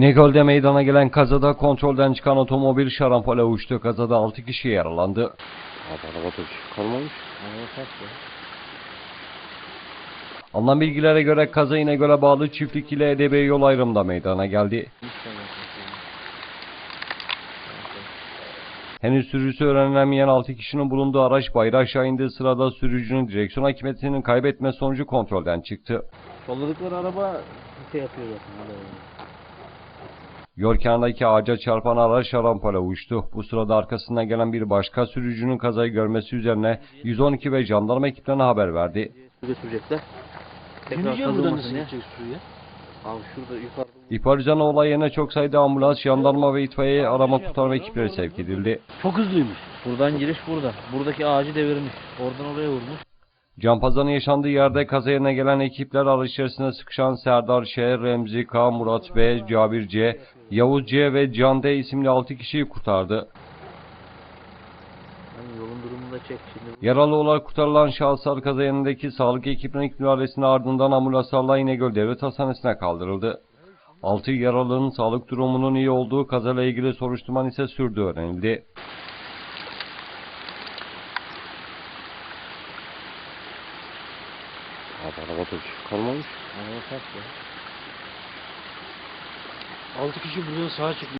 İnegöl'de meydana gelen kazada kontrolden çıkan otomobil şarampole uçtu. Kazada 6 kişi yaralandı. Abi arabada bir şey kalmamış. Alınan bilgilere göre kaza İnegöl'e bağlı çiftlik ile Edebi yol ayrımında meydana geldi. Henüz sürücüsü öğrenilemeyen 6 kişinin bulunduğu araç bayrağı aşağı indiği sırada sürücünün direksiyon hakimiyetini kaybetme sonucu kontrolden çıktı. Solladıkları araba şey yapıyor zaten. Yol kenarındaki ağaca çarpan araç şarampole uçtu. Bu sırada arkasından gelen bir başka sürücünün kazayı görmesi üzerine 112 ve jandarma ekiplerine haber verdi. Götürecekler. Tekrar Dinleyeceğim buradan nasıl kazılmasın diye. gidecek suyu ya? Abi şurada yukarıda. İhbar üzerine olay yerine çok sayıda ambulans, jandarma ve itfaiye arama kurtarma ekipleri sevk edildi. Çok hızlıymış. Buradan giriş burada. Buradaki ağacı devirmiş. Oradan oraya vurmuş. Campazanın yaşandığı yerde kaza yerine gelen ekipler araç içerisinde sıkışan Serdar Ş, Remzi K, Murat B, Cabir C, Yavuz C ve Can D isimli 6 kişiyi kurtardı. Hani. Yaralı olarak kurtarılan şahıslar kaza yerindeki sağlık ekiplerinin ilk müdahalesinin ardından ambulanslarla İnegöl Devlet Hastanesi'ne kaldırıldı. 6 yaralının sağlık durumunun iyi olduğu kazayla ilgili soruşturman ise sürdüğü öğrenildi. Abi arabada bir kalmamış. Araba ya? 6 kişi buradan sağa çıkmış.